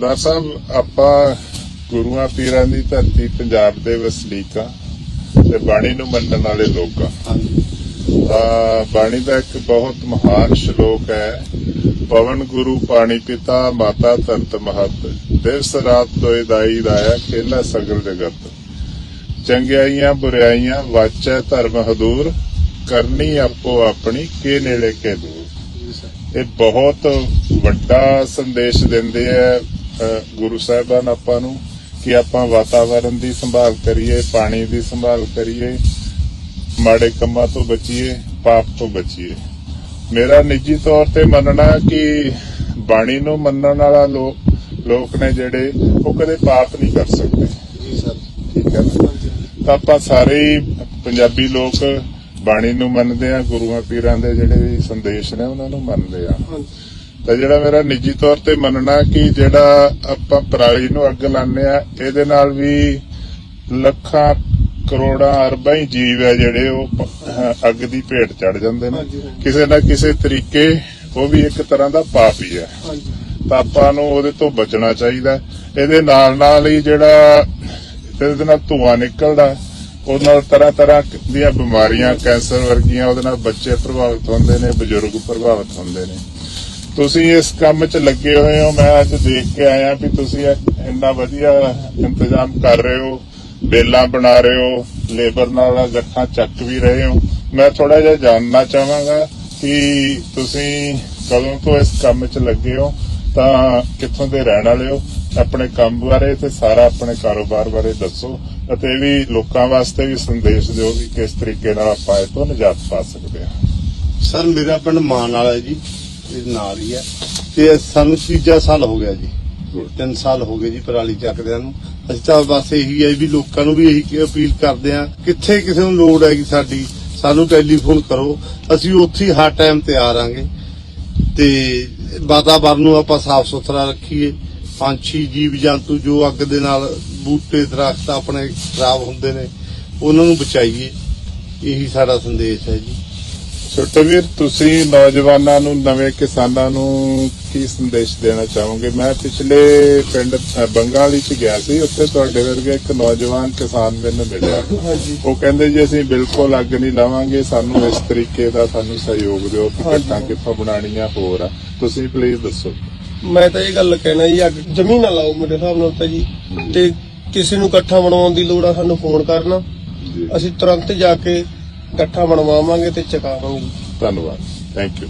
ਸਰਦਾਰ ਸਾਹਿਬ ਆਪਾਂ ਗੁਰੂਆਂ ਪੀਰਾਂ ਦੀ ਧਰਤੀ ਪੰਜਾਬ ਦੇ ਵਸਨੀਕਾਂ ਤੇ ਬਾਣੀ ਨੂੰ ਮੰਨਣ ਵਾਲੇ ਲੋਕਾਂ ਤਾਂ ਬਾਣੀ ਦਾ ਇੱਕ ਬਹੁਤ ਮਹਾਨ ਸ਼ਲੋਕ ਹੈ ਪਵਨ ਗੁਰੂ ਪਾਣੀ ਪਿਤਾ ਮਾਤਾ ਧਰਤ ਮਹਤ ਦਿਵਸ ਰਾਤ ਤੋਏ ਦਾਈ ਦਾਇਆ ਖੇਲਾ ਸਗਲ ਜਗਤ। ਚੰਗਿਆਈਆਂ ਬੁਰਾਈਆਂ ਵਾਚੈ ਧਰਮ ਹਦੂਰ ਕਰਨੀ ਆਪੋ ਆਪਣੀ ਕੇ ਨੇੜੇ ਕੇ ਦੂਰ। ਇਹ ਬਹੁਤ ਵੱਡਾ ਸੰਦੇਸ਼ ਦਿੰਦੇ ਆ ਗੁਰੂ ਸਾਹਿਬਾਨ ਆਪਾਂ ਨੂੰ ਕਿ ਆਪਾਂ ਵਾਤਾਵਰਣ ਦੀ ਸੰਭਾਲ ਕਰੀਏ ਪਾਣੀ ਦੀ ਸੰਭਾਲ ਕਰੀਏ ਮਾੜੇ ਕੰਮਾਂ ਤੋਂ ਬਚੀਏ ਪਾਪ ਤੋਂ ਬਚੀਏ। ਮੇਰਾ ਨਿੱਜੀ ਤੌਰ ਤੇ ਮੰਨਣਾ ਕਿ ਬਾਣੀ ਨੂੰ ਮੰਨਣ ਵਾਲਾ ਲੋਕ ਲੋਕ ਨੇ ਜਿਹੜੇ ਉਹ ਕਦੇ ਪਾਪ ਨਹੀਂ ਕਰ ਸਕਦੇ। ਜੀ ਸਰ। ਠੀਕ ਹੈ ਤਾਂ ਆਪਾਂ ਸਾਰੇ ਪੰਜਾਬੀ ਲੋਕ ਬਾਣੀ ਨੂੰ ਮੰਨਦੇ ਆ ਗੁਰੂਆਂ ਪੀਰਾਂ ਦੇ ਜਿਹੜੇ ਸੰਦੇਸ਼ ਨੇ ਉਹਨਾਂ ਨੂੰ ਮੰਨਦੇ ਆ ਤਾਂ ਜਿਹੜਾ ਮੇਰਾ ਨਿੱਜੀ ਤੌਰ ਤੇ ਮੰਨਣਾ ਕਿ ਜਿਹੜਾ ਆਪਾਂ ਪਰਾਲੀ ਨੂੰ ਅੱਗ ਲਾਉਂਦੇ ਆ ਇਹਦੇ ਨਾਲ ਵੀ ਲੱਖਾਂ ਕਰੋੜਾਂ ਅਰਬਾਂ ਹੀ ਜੀਵ ਹੈ ਜਿਹੜੇ ਉਹ ਅੱਗ ਦੀ ਭੇਟ ਚੜ ਜਾਂਦੇ ਨੇ। ਕਿਸੇ ਨਾ ਕਿਸੇ ਤਰੀਕੇ ਉਹ ਵੀ ਇੱਕ ਤਰ੍ਹਾਂ ਦਾ ਪਾਪ ਹੀ ਹੈ ਤਾਂ ਆਪਾਂ ਨੂੰ ਉਹਦੇ ਤੋਂ ਬਚਣਾ ਚਾਹੀਦਾ। ਇਹਦੇ ਨਾਲ ਨਾਲ ਹੀ ਜਿਹੜਾ ਇਹਦੇ ਨਾਲ ਧੂਆਂ ਨਿਕਲਦਾ ਉਹਦੇ ਨਾਲ ਤਰ੍ਹਾਂ ਤਰ੍ਹਾਂ ਦੀਆਂ ਬਿਮਾਰੀਆਂ ਕੈਂਸਰ ਵਰਗੀਆਂ ਉਹਦੇ ਨਾਲ ਬੱਚੇ ਪ੍ਰਭਾਵਿਤ ਹੁੰਦੇ ਨੇ ਬਜ਼ੁਰਗ ਪ੍ਰਭਾਵਿਤ ਹੁੰਦੇ ਨੇ ਤੁਸੀਂ ਇਸ ਕੰਮ 'ਚ ਲੱਗੇ ਹੋਏ ਹੋ, ਮੈਂ ਅੱਜ ਦੇਖ ਕੇ ਆਇਆ ਵੀ ਤੁਸੀਂ ਇੰਨਾ ਵਧੀਆ ਇੰਤਜ਼ਾਮ ਕਰ ਰਹੇ ਹੋ, ਬੇਲਾਂ ਬਣਾ ਰਹੇ ਹੋ, ਲੇਬਰ ਨਾਲ ਗੱਠਾਂ ਚੱਕ ਵੀ ਰਹੇ ਹੋ। ਮੈਂ ਥੋੜਾ ਜਿਹਾ ਜਾਣਨਾ ਚਾਹਾਂਗਾ ਕਿ ਤੁਸੀਂ ਕਦੋਂ ਤੋਂ ਇਸ ਕੰਮ 'ਚ ਲੱਗੇ ਹੋ, ਤਾਂ ਕਿੱਥੋਂ ਦੇ ਰਹਿਣ ਵਾਲੇ ਹੋ? ਆਪਣੇ ਕੰਮ ਬਾਰੇ ਤੇ ਸਾਰਾ ਆਪਣੇ ਕਾਰੋਬਾਰ ਬਾਰੇ ਦੱਸੋ ਅਤੇ ਵੀ ਲੋਕਾਂ ਵਾਸਤੇ ਵੀ ਸੰਦੇਸ਼ ਦਿਓ ਵੀ ਕਿਸ ਤਰੀਕੇ ਨਾਲ ਆਪਾਂ ਇਹ ਤੋਂ ਨਿਜਾਤ ਪਾ ਸਕਦੇ ਹਾਂ। ਸਰ, ਮੇਰਾ ਪਿੰਡ ਮਾਨ ਵਾਲਾ ਹੈ ਜੀ। ਇਹ ਨਾਲ ਹੀ ਹੈ। ਤੇ ਸਾਨੂੰ ਤੀਜਾ ਸਾਲ ਹੋ ਗਿਆ ਜੀ। ਤਿੰਨ ਸਾਲ ਹੋ ਗਏ ਜੀ ਪਰਾਲੀ ਚੱਕਦਿਆਂ ਨੂੰ। ਅਸੀਂ ਤਾਂ ਬਸ ਇਹੀ ਹੈ ਵੀ ਲੋਕਾਂ ਨੂੰ ਵੀ ਇਹੀ ਅਪੀਲ ਕਰਦੇ ਆ ਕਿੱਥੇ ਕਿਸੇ ਨੂੰ ਲੋੜ ਹੈਗੀ ਸਾਡੀ, ਸਾਨੂੰ ਟੈਲੀਫੋਨ ਕਰੋ। ਅਸੀਂ ਉੱਥੇ ਹਰ ਟਾਈਮ ਤੇ ਆ ਰਾਂਗੇ ਤੇ ਵਾਤਾਵਰਨ ਨੂੰ ਆਪਾਂ ਸਾਫ਼ ਸੁਥਰਾ ਰੱਖੀਏ। ਪੰਛੀ, ਜੀਵ ਜੰਤੂ ਜੋ ਅੱਗ ਦੇ ਨਾਲ ਬੂਟੇ, ਦਰਖਤ ਆਪਣੇ ਖਰਾਬ ਹੁੰਦੇ ਨੇ, ਉਹਨਾਂ ਨੂੰ ਬਚਾਈਏ। ਇਹੀ ਸਾਡਾ ਸੰਦੇਸ਼ ਹੈ ਜੀ। ਛੋਟੇ ਵੀਰ ਤੁਸੀਂ ਨੌਜਵਾਨਾਂ ਨੂੰ ਨਵੇਂ ਕਿਸਾਨਾਂ ਨੂੰ ਕੀ ਸੰਦੇਸ਼ ਦੇਣਾ ਚਾਹੋਗੇ? ਮੈਂ ਪਿਛਲੇ ਪਿੰਡ ਬੰਗਾਲੀ ਚ ਗਿਆ ਸੀ ਉੱਥੇ ਤੁਹਾਡੇ ਵਰਗੇ ਇੱਕ ਨੌਜਵਾਨ ਕਿਸਾਨ ਮੈਨੂੰ ਮਿਲਿਆ। ਉਹ ਕਹਿੰਦੇ ਜੀ ਅਸੀਂ ਬਿਲਕੁਲ ਅੱਗ ਨਹੀਂ ਲਾਵਾਂਗੇ ਸਾਨੂੰ ਇਸ ਤਰੀਕੇ ਦਾ ਸਾਨੂੰ ਸਹਿਯੋਗ ਦਿਓ ਕਿ। ਕਿੱਦਾਂ ਕਿੱਥੋਂ ਬਣਾਉਣੀਆਂ ਹੋਰ ਆ। ਤੁਸੀਂ ਪਲੀਜ਼ ਦੱਸੋ। ਮੈਂ ਤਾਂ ਇਹ ਗੱਲ ਕਹਿਣਾ ਜੀ ਅੱਗ ਜ਼ਮੀਨ ਨਾ ਲਾਓ ਮੇਰੇ ਹਿਸਾਬ ਨਾਲ ਤਾਂ ਜੀ। ਤੇ ਕਿਸੇ ਨੂੰ ਇਕੱਠਾ ਬਣਾਉਣ ਦੀ ਲੋੜ ਆ ਸਾਨੂੰ ਫੋਨ ਕਰਨਾ। ਅਸੀਂ ਤੁਰੰਤ ਜਾ ਕੇ ਇਕੱਠਾ ਬਣਵਾਵਾਂਗੇ ਤੇ ਚਕਾਵਾਂਗੇ। ਜੀ ਧੰਨਵਾਦ। Thank you